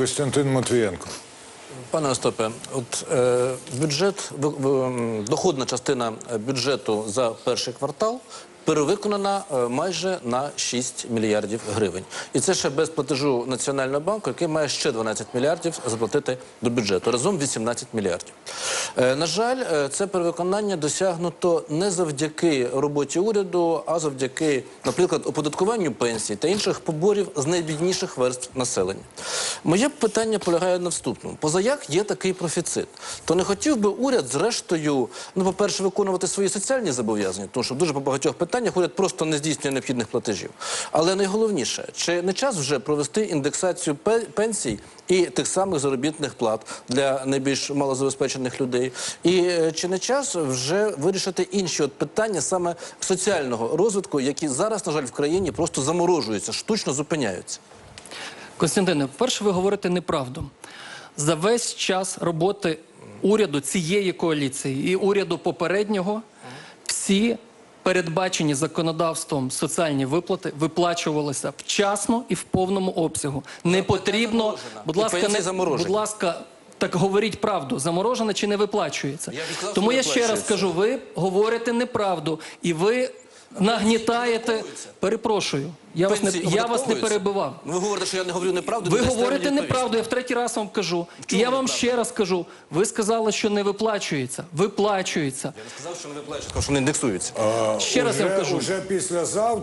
Костянтин Матвієнко. Пане Остапе, от е, бюджет, в, доходна частина е, бюджету за перший квартал перевиконана е, майже на 6 мільярдів гривень. І це ще без платежу Національного банку, який має ще 12 мільярдів заплатити до бюджету. Разом 18 мільярдів. Е, на жаль, е, це перевиконання досягнуто не завдяки роботі уряду, а завдяки, наприклад, оподаткуванню пенсій та інших поборів з найбідніших верств населення. Моє питання полягає на наступному. Позаяк є такий профіцит. То не хотів би уряд, зрештою, ну, по-перше, виконувати свої соціальні зобов'язання, тому що дуже по багатьох питаннях уряд просто не здійснює необхідних платежів. Але найголовніше, чи не час вже провести індексацію пенсій і тих самих заробітних плат для найбільш малозабезпечених людей? І е, чи не час вже вирішити інші от питання саме соціального розвитку, які зараз, на жаль, в країні просто заморожуються, штучно зупиняються? Костянтине, перше, ви говорите неправду. За весь час роботи уряду цієї коаліції і уряду попереднього всі передбачені законодавством соціальні виплати виплачувалися вчасно і в повному обсягу. Не потрібно, будь ласка, не будь ласка. Так говоріть правду, заморожена чи не виплачується. Я відказав, Тому я ще раз кажу, ви говорите неправду і ви нагнітаєте. Перепрошую, я вас не я вас не перебивав. Ну, ви говорите, що я не говорю неправду. Ви говорите неправду, я в третій раз вам кажу. І я вам ще раз кажу. Ви сказали, що не виплачується. Виплачується. Я не сказав, що не виплачують, сказав, що не індексуються. Ще раз я вам кажу. Уже післязавтра